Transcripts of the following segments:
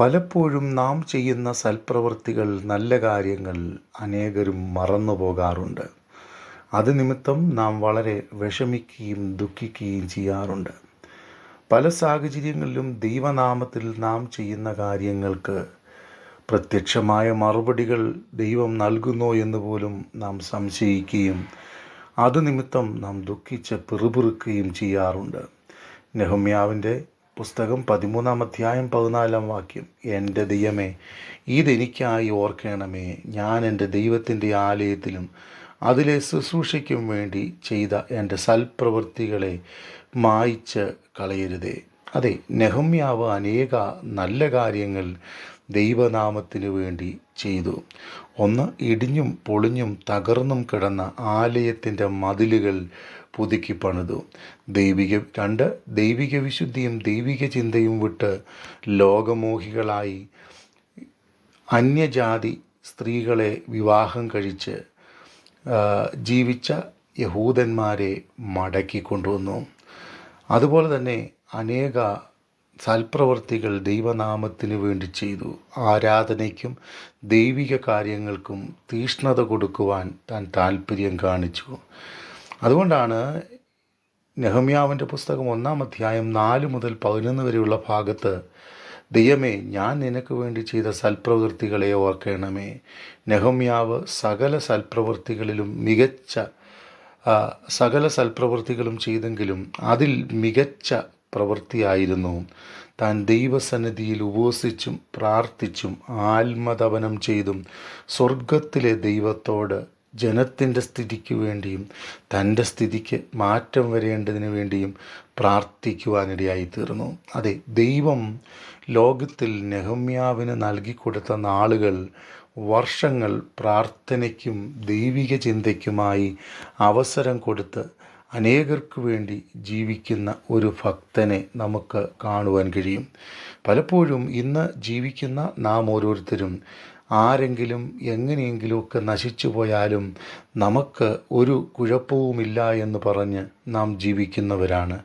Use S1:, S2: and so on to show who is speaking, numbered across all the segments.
S1: പലപ്പോഴും നാം ചെയ്യുന്ന സൽപ്രവൃത്തികൾ നല്ല കാര്യങ്ങൾ അനേകരും മറന്നു പോകാറുണ്ട്. അത് നിമിത്തം നാം വളരെ വിഷമിക്കുകയും ദുഃഖിക്കുകയും ചെയ്യാറുണ്ട്. പല സാഹചര്യങ്ങളിലും ദൈവനാമത്തിൽ നാം ചെയ്യുന്ന കാര്യങ്ങൾക്ക് പ്രത്യക്ഷമായ മറുപടികൾ ദൈവം നൽകുന്നോ എന്ന് പോലും നാം സംശയിക്കുകയും അത് നിമിത്തം നാം ദുഃഖിച്ച് പിറുപിറുക്കുകയും ചെയ്യാറുണ്ട്. നെഹമ്യാവിന്റെ പുസ്തകം പതിമൂന്നാം അധ്യായം പതിനാലാം വാക്യം. എന്റെ ദൈവമേ ഇതെനിക്കായി ഓർക്കണമേ. ഞാൻ എന്റെ ദൈവത്തിന്റെ ആലയത്തിലും അതിലെ ശുശ്രൂഷയ്ക്കും വേണ്ടി ചെയ്ത എന്റെ സൽപ്രവൃത്തികളെ മായിച്ച് കളയരുതേ. അതെ നെഹമ്യാവ് അനേക നല്ല കാര്യങ്ങൾ ദൈവനാമത്തിനു വേണ്ടി ചെയ്തു. ഒന്ന് ഇടിഞ്ഞും പൊളിഞ്ഞും തകർന്നും കിടന്ന ആലയത്തിന്റെ മതിലുകൾ പുതുക്കി പണിതു. ദൈവിക രണ്ട് ദൈവിക വിശുദ്ധിയും ദൈവിക ചിന്തയും വിട്ട് ലോകമോഹികളായി അന്യജാതി സ്ത്രീകളെ വിവാഹം കഴിച്ച് ജീവിച്ച യഹൂദന്മാരെ മടക്കി കൊണ്ടുവന്നു. അതുപോലെ തന്നെ അനേക സൽപ്രവർത്തികൾ ദൈവനാമത്തിന് വേണ്ടി ചെയ്തു. ആരാധനയ്ക്കും ദൈവിക കാര്യങ്ങൾക്കും തീഷ്ണത കൊടുക്കുവാൻ താൻ താല്പര്യം കാണിച്ചു. അതുകൊണ്ടാണ് നെഹമ്യാവിന്റെ പുസ്തകം ഒന്നാം അധ്യായം നാല് മുതൽ പതിനൊന്ന് വരെയുള്ള ഭാഗത്ത് ദൈവമേ ഞാൻ നിനക്ക് വേണ്ടി ചെയ്ത സൽപ്രവൃത്തികളെ ഓർക്കണമേ. നെഹമ്യാവ് സകല സൽപ്രവൃത്തികളിലും മികച്ച സകല സൽപ്രവൃത്തികളും ചെയ്തെങ്കിലും അതിൽ മികച്ച പ്രവൃത്തിയായിരുന്നു. താൻ ദൈവസന്നിധിയിൽ ഉപവസിച്ചും പ്രാർത്ഥിച്ചും ആത്മതപനം ചെയ്തും സ്വർഗത്തിലെ ദൈവത്തോട് ജനത്തിന്റെ സ്ഥിതിക്ക് വേണ്ടിയും തന്റെ സ്ഥിതിക്ക് മാറ്റം വരേണ്ടതിന് വേണ്ടിയും പ്രാർത്ഥിക്കുവാനിടയായി തീർന്നു അതെ ദൈവം ലോകത്തിൽ നെഹമ്യാവിന് നൽകിക്കൊടുത്ത നാളുകൾ വർഷങ്ങൾ പ്രാർത്ഥനയ്ക്കും ദൈവിക ചിന്തയ്ക്കുമായി അവസരം കൊടുത്ത് അനേകർക്ക് വേണ്ടി ജീവിക്കുന്ന ഒരു ഭക്തനെ നമുക്ക് കാണുവാൻ കഴിയും. പലപ്പോഴും ഇന്ന് ജീവിക്കുന്ന നാം ഓരോരുത്തരും ആരെങ്കിലും എങ്ങനെയെങ്കിലുമൊക്കെ നശിച്ചു പോയാലും നമുക്ക് ഒരു കുഴപ്പവുമില്ല എന്ന് പറഞ്ഞ് നാം ജീവിക്കുന്നവരാണ്.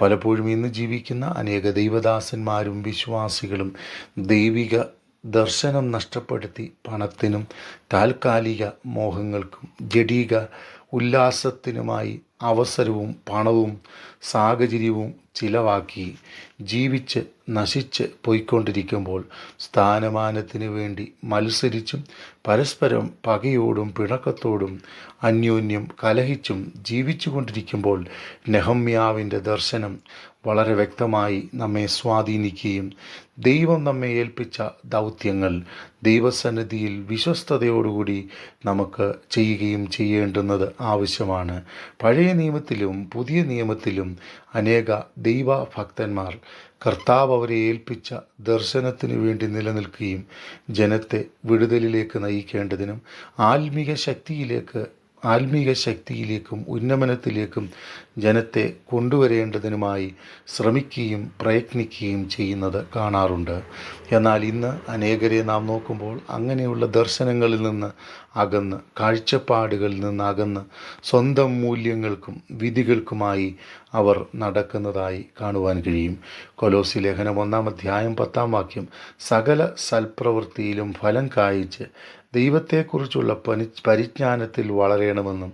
S1: പലപ്പോഴും ഇന്ന് ജീവിക്കുന്ന അനേക ദൈവദാസന്മാരും വിശ്വാസികളും ദൈവിക ദർശനം നഷ്ടപ്പെടുത്തി പണത്തിനും താൽക്കാലിക മോഹങ്ങൾക്കും ജഡീക ഉല്ലാസത്തിനുമായി അവസരവും പണവും സാഹചര്യവും ചിലവാക്കി ജീവിച്ച് നശിച്ച് പോയിക്കൊണ്ടിരിക്കുമ്പോൾ സ്ഥാനമാനത്തിന് വേണ്ടി മത്സരിച്ചും പരസ്പരം പകയോടും പിണക്കത്തോടും അന്യോന്യം കലഹിച്ചും ജീവിച്ചു കൊണ്ടിരിക്കുമ്പോൾ നെഹമ്യാവിന്റെ ദർശനം വളരെ വ്യക്തമായി നമ്മെ സ്വാധീനിക്കുകയും ദൈവം നമ്മെ ഏൽപ്പിച്ച ദൗത്യങ്ങൾ ദൈവസന്നിധിയിൽ വിശ്വസ്തയോടുകൂടി നമുക്ക് ചെയ്യുകയും ചെയ്യേണ്ടുന്നത് ആവശ്യമാണ്. പഴയ നിയമത്തിലും പുതിയ നിയമത്തിലും അനേക ദൈവഭക്തന്മാർ കർത്താവ് അവരെ ഏൽപ്പിച്ച ദർശനത്തിന് വേണ്ടി നിലനിൽക്കുകയും ജനത്തെ വിടുതലിലേക്ക് നയിക്കേണ്ടതിനും ആത്മീക ശക്തിയിലേക്ക് ആത്മീക ശക്തിയിലേക്കും ഉന്നമനത്തിലേക്കും ജനത്തെ കൊണ്ടുവരേണ്ടതിനുമായി ശ്രമിക്കുകയും പ്രയത്നിക്കുകയും ചെയ്യുന്നത് കാണാറുണ്ട്. എന്നാൽ ഇന്ന് അനേകരെ നാം നോക്കുമ്പോൾ അങ്ങനെയുള്ള ദർശനങ്ങളിൽ നിന്ന് അകന്ന് കാഴ്ചപ്പാടുകളിൽ നിന്ന് അകന്ന് സ്വന്തം മൂല്യങ്ങൾക്കും വിധികൾക്കുമായി അവർ നടക്കുന്നതായി കാണുവാൻ കഴിയും. കൊലോസി ലേഖനം ഒന്നാം അധ്യായം പത്താം വാക്യം സകല സൽപ്രവൃത്തിയിലും ഫലം കായ്ച്ച് ദൈവത്തെക്കുറിച്ചുള്ള പനി പരിജ്ഞാനത്തിൽ വളരണമെന്നും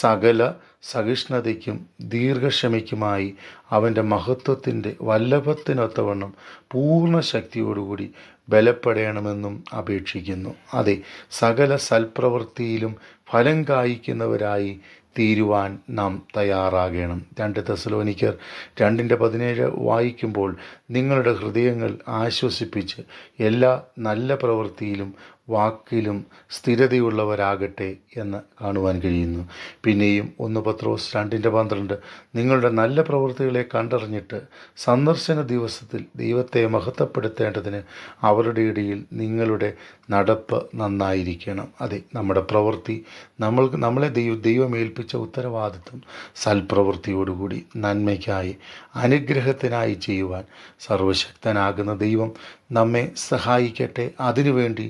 S1: സകല സഹിഷ്ണുതയ്ക്കും ദീർഘക്ഷമയ്ക്കുമായി അവന്റെ മഹത്വത്തിന്റെ വല്ലഭത്തിനൊത്തവണ്ണം പൂർണ ശക്തിയോടുകൂടി ബലപ്പെടണമെന്നും അപേക്ഷിക്കുന്നു. അതെ സകല സൽപ്രവൃത്തിയിലും ഫലം കായ്ക്കുന്നവരായി തീരുവാൻ നാം തയ്യാറാകണം. രണ്ട് തെസലോനിക്കർ രണ്ടിന്റെ പതിനേഴ് വായിക്കുമ്പോൾ നിങ്ങളുടെ ഹൃദയങ്ങൾ ആശ്വസിപ്പിച്ച് എല്ലാ നല്ല പ്രവൃത്തിയിലും വാക്കിലും സ്ഥിരതയുള്ളവരാകട്ടെ എന്ന് കാണുവാൻ കഴിയുന്നു. പിന്നെയും ഒന്ന് പത്രോസ് രണ്ടിന്റെ പന്ത്രണ്ട് നിങ്ങളുടെ നല്ല പ്രവൃത്തികളെ കണ്ടറിഞ്ഞിട്ട് സന്ദർശന ദിവസത്തിൽ ദൈവത്തെ മഹത്വപ്പെടുത്തേണ്ടതിന് അവരുടെ ഇടയിൽ നിങ്ങളുടെ നടപ്പ് നന്നായിരിക്കണം. അതെ നമ്മുടെ പ്രവൃത്തി നമ്മൾ നമ്മളെ ദൈവ ദൈവം ഏൽപ്പിച്ച ഉത്തരവാദിത്വം സൽപ്രവൃത്തിയോടുകൂടി നന്മയ്ക്കായി അനുഗ്രഹത്തിനായി ചെയ്യുവാൻ സർവശക്തനാകുന്ന ദൈവം നമ്മെ സഹായിക്കട്ടെ. അതിനുവേണ്ടി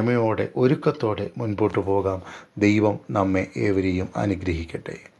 S1: ക്ഷമയോടെ ഒരുക്കത്തോടെ മുൻപോട്ട് പോകാം. ദൈവം നമ്മെ ഏവരെയും അനുഗ്രഹിക്കട്ടെ.